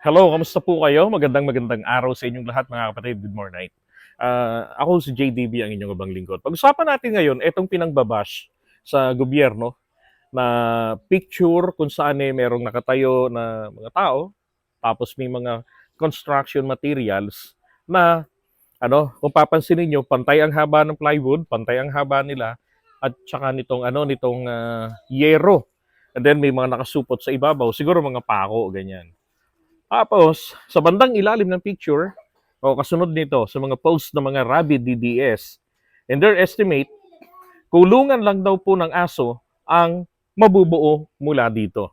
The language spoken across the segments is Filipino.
Hello, kamusta po kayo? Magandang magandang araw sa inyong lahat mga kapatid. Good morning. Ah, ako si JDB ang inyong abang lingkod. Pag-usapan natin ngayon itong pinangbabash sa gobyerno na picture kung saan eh merong nakatayo na mga tao tapos may mga construction materials na ano, kung papansinin niyo, pantay ang haba ng plywood, pantay ang haba nila at saka nitong ano nitong ah, yero. And then may mga nakasupot sa ibabaw, siguro mga pako ganyan. Tapos, sa bandang ilalim ng picture, o kasunod nito, sa mga post ng mga rabid DDS, in their estimate, kulungan lang daw po ng aso ang mabubuo mula dito.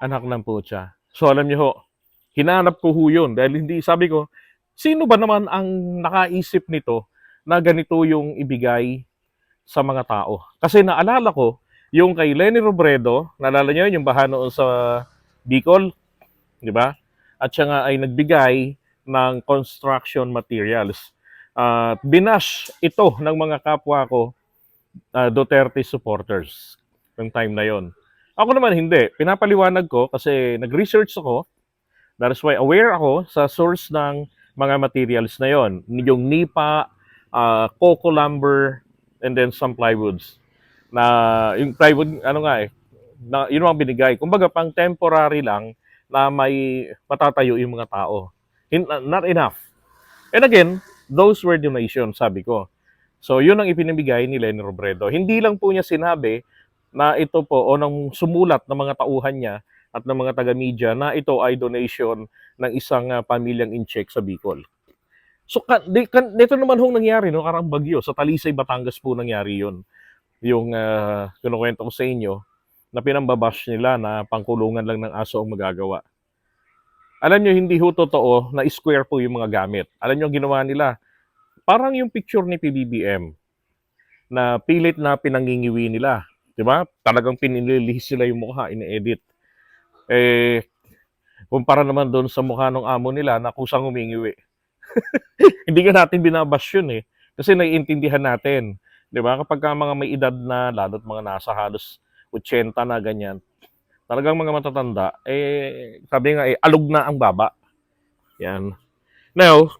Anak ng putya. So alam niyo ho, hinanap ko ho yun dahil hindi, sabi ko, sino ba naman ang nakaisip nito na ganito yung ibigay sa mga tao? Kasi naalala ko, yung kay Lenny Robredo, naalala niyo yun, yung baha noon sa Bicol, di ba? At siya nga ay nagbigay ng construction materials. At binash ito ng mga kapwa ko uh, Duterte supporters ng time na yon. Ako naman hindi. Pinapaliwanag ko kasi nag-research ako. That is why aware ako sa source ng mga materials na yon. Yung nipa, uh, coco lumber, and then some plywoods. Na yung plywood, ano nga eh, na, yun ang binigay. Kumbaga pang temporary lang na may matatayo yung mga tao. Hin- not enough. And again, those were donations, sabi ko. So, yun ang ipinamigay ni Lenny Robredo. Hindi lang po niya sinabi na ito po, o nang sumulat ng mga tauhan niya at ng mga taga-media na ito ay donation ng isang uh, pamilyang in-check sa Bicol. So, kan, di, kan, dito naman hong nangyari, no, karang bagyo. Sa Talisay, Batangas po nangyari yun. Yung uh, kinukwento ko sa inyo, na pinambabash nila na pangkulungan lang ng aso ang magagawa. Alam nyo, hindi ho totoo na square po yung mga gamit. Alam nyo ginawa nila? Parang yung picture ni PBBM na pilit na pinangingiwi nila. Di ba? Talagang pinililihis sila yung mukha, ine-edit. Eh, kumpara naman doon sa mukha ng amo nila na kusang humingiwi. hindi ka natin binabash yun eh. Kasi naiintindihan natin. Di ba? Kapag ka mga may edad na, lalo't mga nasa halos 80 na ganyan, talagang mga matatanda, eh, sabi nga, eh, alog na ang baba. Yan. Now,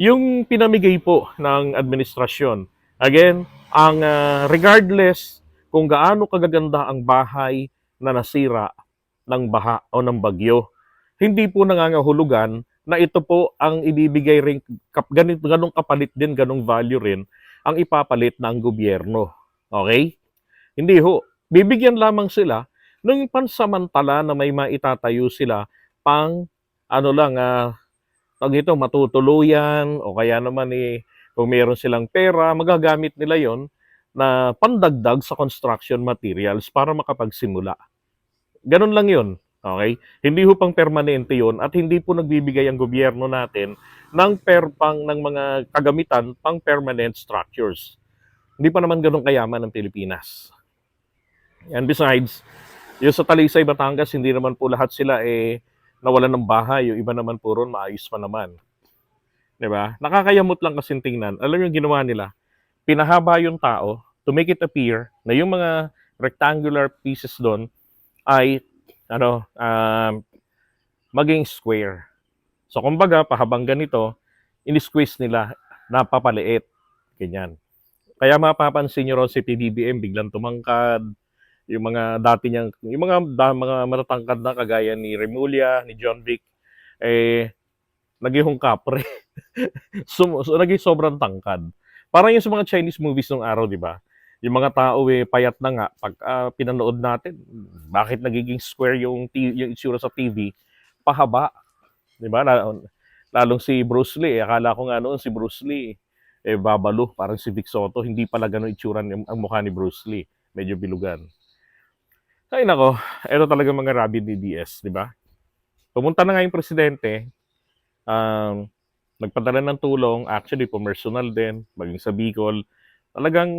yung pinamigay po ng administrasyon, again, ang uh, regardless kung gaano kagaganda ang bahay na nasira ng baha o ng bagyo, hindi po nangangahulugan na ito po ang ibibigay rin, kap, ganito, ganong kapalit din, ganong value rin, ang ipapalit ng gobyerno. Okay? Hindi ho bibigyan lamang sila ng pansamantala na may maitatayo sila pang ano lang ah pag ito matutuluyan o kaya naman eh kung meron silang pera magagamit nila yon na pandagdag sa construction materials para makapagsimula. Ganun lang yon. Okay? Hindi ho pang permanente yon at hindi po nagbibigay ang gobyerno natin ng perpang ng mga kagamitan pang permanent structures. Hindi pa naman ganun kayaman ng Pilipinas. And besides, yung sa Talisay, Batangas, hindi naman po lahat sila eh nawalan ng bahay. Yung iba naman po ron, maayos pa naman. ba? Nakakayamot lang kasi tingnan. Alam yung ginawa nila? Pinahaba yung tao to make it appear na yung mga rectangular pieces doon ay ano, um, maging square. So kumbaga, pahabang ganito, in-squeeze nila, napapaliit. Ganyan. Kaya mapapansin nyo ron si PBBM, biglang tumangkad, yung mga dati niyang yung mga da, mga matatangkad na kagaya ni Remulla, ni John Vic eh naging kapre. so, so naging sobrang tangkad. Parang yung sa mga Chinese movies nung araw, di ba? Yung mga tao eh payat na nga pag uh, pinanood natin, bakit nagiging square yung yung itsura sa TV? Pahaba. Di ba? Lalong si Bruce Lee, eh, akala ko nga noon si Bruce Lee eh babalo, parang si Vic Soto, hindi pala ganun itsura ang mukha ni Bruce Lee. Medyo bilugan. Ay nako, ito talaga mga rabid ni DS, di ba? Pumunta na nga yung presidente, um, nagpadala ng tulong, actually personal din, maging sa Bicol. Talagang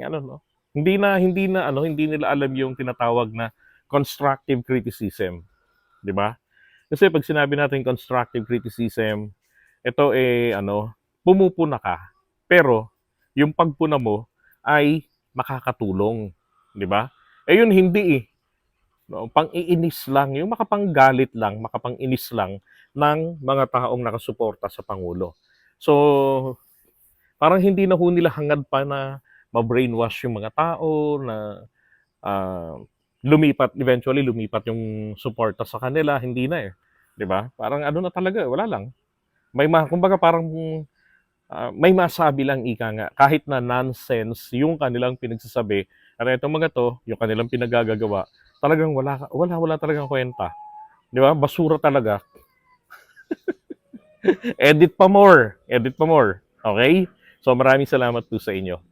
ano no, hindi na hindi na ano, hindi nila alam yung tinatawag na constructive criticism, di ba? Kasi pag sinabi natin constructive criticism, ito eh ano, pumupuna ka. Pero yung pagpuna mo ay makakatulong, di ba? Eh yun hindi eh no, pang-iinis lang, yung makapanggalit lang, makapang-inis lang ng mga taong nakasuporta sa Pangulo. So, parang hindi na ho nila hangad pa na ma-brainwash yung mga tao na ah, lumipat, eventually lumipat yung suporta sa kanila, hindi na eh. 'Di ba? Parang ano na talaga, wala lang. May ma, kumbaga parang ah, may masabi lang ika nga, kahit na nonsense yung kanilang pinagsasabi, at itong mga to, yung kanilang pinagagagawa, talagang wala, wala, wala talagang kwenta. Di ba? Basura talaga. edit pa more. Edit pa more. Okay? So maraming salamat po sa inyo.